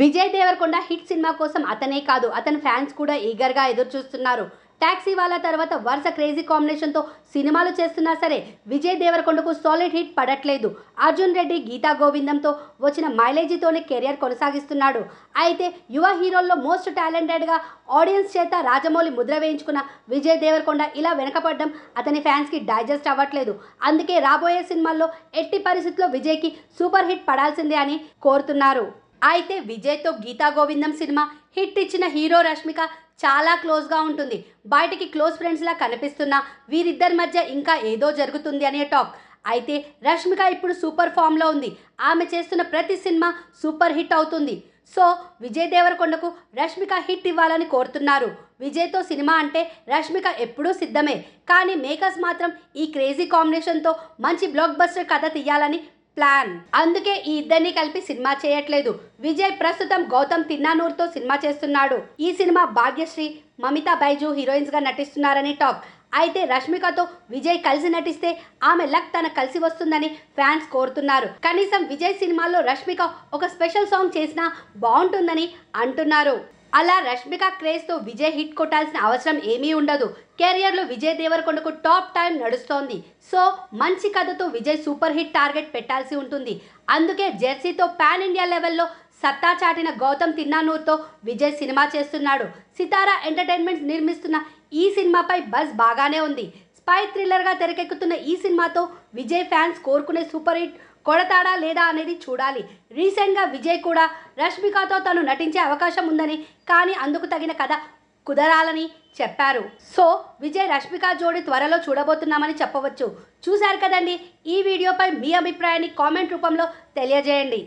Vijay Devarakonda hit cinema కోసం అతనే కాదు అతని ఫ్యాన్స్ కూడా ఈగర్గా ఎదురు చూస్తున్నారు టాక్సీ వాళ్ళ తర్వాత వరుస క్రేజీ కాంబినేషన్తో సినిమాలు చేస్తున్నా సరే విజయ్ దేవరకొండకు సాలిడ్ హిట్ పడట్లేదు. అర్జున్ రెడ్డి గీతా గోవిందంతో వచ్చిన మైలేజీతోనే కెరియర్ కొనసాగిస్తున్నాడు. అయితే యువ హీరోల్లో మోస్ట్ టాలెంటెడ్గా ఆడియన్స్ చేత రాజమౌళి ముద్ర వేయించుకున్న విజయ్ దేవరకొండ ఇలా వెనకపడడం అతని ఫ్యాన్స్కి డైజెస్ట్ అవ్వట్లేదు. అందుకే రాబోయే సినిమాల్లో ఎట్టి పరిస్థితుల్లో విజయ్కి సూపర్ హిట్ పడాల్సిందే అని కోరుతున్నారు. అయితే విజయ్తో గీతా గోవిందం సినిమా హిట్ ఇచ్చిన హీరో రష్మిక చాలా క్లోజ్గా ఉంటుంది. బయటికి క్లోజ్ ఫ్రెండ్స్లా కనిపిస్తున్నా వీరిద్దరి మధ్య ఇంకా ఏదో జరుగుతుంది అనే టాక్ అయితే రష్మిక ఇప్పుడు సూపర్ ఫామ్లో ఉంది. ఆమె చేస్తున్న ప్రతి సినిమా సూపర్ హిట్ అవుతుంది. సో విజయ్ దేవరకొండకు రష్మిక హిట్ ఇవ్వాలని కోరుతున్నారు. విజయ్తో సినిమా అంటే రష్మిక ఎప్పుడూ సిద్ధమే. కానీ మేకర్స్ మాత్రం ఈ క్రేజీ కాంబినేషన్తో మంచి బ్లాక్ బస్టర్ కథ తీయాలని ప్లాన్. అందుకే ఈ ఇద్దరిని కలిపి సినిమా చేయట్లేదు. విజయ్ ప్రస్తుతం గౌతమ్ తిన్నానూర్తో సినిమా చేస్తున్నాడు. ఈ సినిమా భాగ్యశ్రీ మమితా బైజు హీరోయిన్స్గా నటిస్తున్నారని టాక్. అయితే రష్మికతో విజయ్ కలిసి నటిస్తే ఆమె లక్ తన కలిసి వస్తుందని ఫ్యాన్స్ కోరుతున్నారు. కనీసం విజయ్ సినిమాల్లో రష్మిక ఒక స్పెషల్ సాంగ్ చేసినా బాగుంటుందని అంటున్నారు. అలా రష్మిక క్రేజ్తో విజయ్ హిట్ కొట్టాల్సిన అవసరం ఏమీ ఉండదు. కెరియర్లో విజయ్ దేవరకొండకు టాప్ టైం నడుస్తోంది. సో మంచి కథతో విజయ్ సూపర్ హిట్ టార్గెట్ పెట్టాల్సి ఉంటుంది. అందుకే జెర్సీతో పాన్ ఇండియా లెవెల్లో సత్తా చాటిన గౌతమ్ తిన్నానూర్తో విజయ్ సినిమా చేస్తున్నాడు. సితారా ఎంటర్టైన్మెంట్స్ నిర్మిస్తున్న ఈ సినిమాపై బజ్ బాగానే ఉంది. స్పై థ్రిల్లర్గా తెరకెక్కుతున్న ఈ సినిమాతో విజయ్ ఫ్యాన్స్ కోరుకునే సూపర్ హిట్ కొడతాడా లేదా అనేది చూడాలి. రీసెంట్గా విజయ్ కూడా రష్మికతో తను నటించే అవకాశం ఉందని కానీ అందుకు తగిన కథ కుదరాలని చెప్పారు. సో విజయ్ రష్మిక జోడి త్వరలో చూడబోతున్నామని చెప్పవచ్చు. చూశారు కదండి? ఈ వీడియోపై మీ అభిప్రాయాన్ని కామెంట్ రూపంలో తెలియజేయండి.